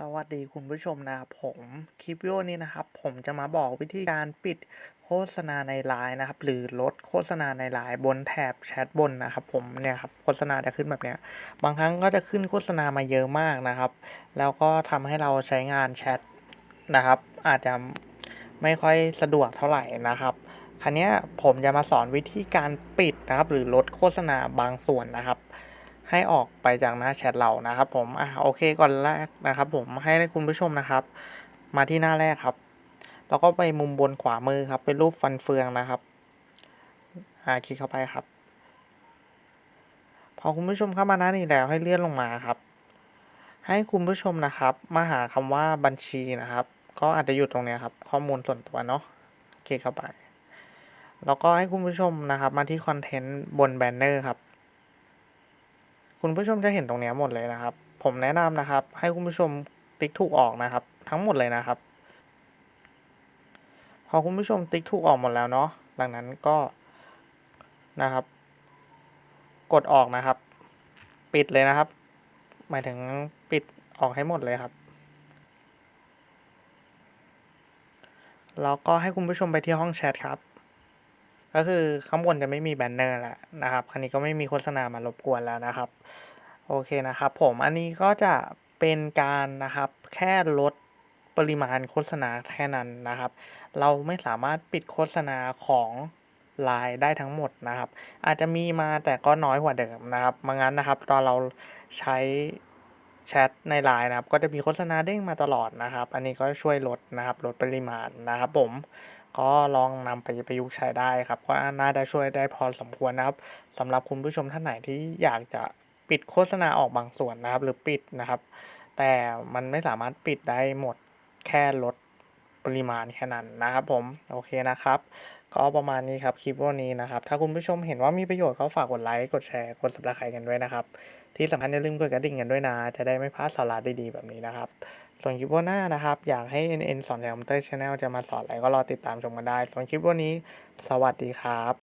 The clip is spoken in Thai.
สวัสดีคุณผู้ชมนะครับผมคลิปวิดีโอนี้นะครับ ผมจะมาบอกวิธีการปิดโฆษณาในไลน์นะครับ หรือลดโฆษณาในไลน์บนแถบแชทบนนะครับ ผมเนี่ยครับโฆษณาจะขึ้นแบบเนี้ยบางครั้งก็จะขึ้นโฆษณามาเยอะมากนะครับ แล้วก็ทำให้เราใช้งานแชทนะครับ อาจจะไม่ค่อยสะดวกเท่าไหร่นะครับครั้นี้ผมจะมาสอนวิธีการปิดนะครับ หรือลดโฆษณาบางส่วนนะครับ ให้ออกไปจากหน้าแชทเรานะครับผมอะโอเคก่อนแรกนะครับผมให้คุณผู้ชมนะครับ มาที่หน้าแรกครับ แล้วก็ไปมุมบนขวามือครับ เป็นรูปฟันเฟืองนะครับอ่าคลิกเข้าไปครับ พอคุณผู้ชมเข้ามาหน้านี้แล้วให้เลื่อนลงมาครับ ให้คุณผู้ชมนะครับ มาหาคำว่าบัญชีนะครับ ก็อาจจะอยู่ตรงนี้ครับ ข้อมูลส่วนตัวเนาะคลิกเข้าไป แล้วก็ให้คุณผู้ชมนะครับ มาที่คอนเทนต์บนแบนเนอร์ครับ คุณผู้ชมจะเห็นตรงนี้หมดเลยนะครับ ผมแนะนำนะครับ ให้คุณผู้ชมติ๊กถูกออกนะครับ ทั้งหมดเลยนะครับ พอคุณผู้ชมติ๊กถูกออกหมดแล้วเนาะดังนั้นก็นะครับ กดออกนะครับ ปิดเลยนะครับ หมายถึงปิดออกให้หมดเลยครับแล้วก็ให้คุณผู้ชมไปที่ห้องแชทครับ ก็คือข้างบนจะไม่มีแบนเนอร์แล้วนะครับคราวนี้ก็ไม่มีโฆษณามารบกวนแล้วนะครับ โอเคนะครับ ผมอันนี้ก็จะเป็นการนะครับแค่ลดปริมาณโฆษณาแค่นั้นนะครับ เราไม่สามารถปิดโฆษณาของไลน์ได้ทั้งหมดนะครับ อาจจะมีมาแต่ก็น้อยกว่าเดิมนะครับมางั้นนะครับ ตอนเราใช้แชทในไลน์นะครับ ก็จะมีโฆษณาเด้งมาตลอดนะครับ อันนี้ก็ช่วยลดนะครับ ลดปริมาณนะครับผม ก็ลองนำไปประยุกต์ใช้ได้ครับ ก็น่าจะช่วยได้พอสมควรนะครับสำหรับคุณผู้ชมท่านไหนที่อยากจะปิดโฆษณาออกบางส่วนนะครับ หรือปิดนะครับ แต่มันไม่สามารถปิดได้หมดแค่ลด ปริมาณแค่นั้นนะครับผมโอเคนะครับก็ประมาณนี้ครับคลิปวันนี้นะครับ ถ้าคุณผู้ชมเห็นว่ามีประโยชน์ก็ฝากกดไลค์กดแชร์กด subscribe กันด้วยนะครับ ที่สำคัญอย่าลืมกดกระดิ่งกันด้วยนะ จะได้ไม่พลาดสาระดีๆแบบนี้นะครับ ส่วนคลิปวันหน้านะครับ อยากให้ NN สอนแคอมพิวเตอร์ชาแนลจะมาสอนอะไรก็รอติดตามชมกันได้ ส่วนคลิปวันนี้ สวัสดีครับ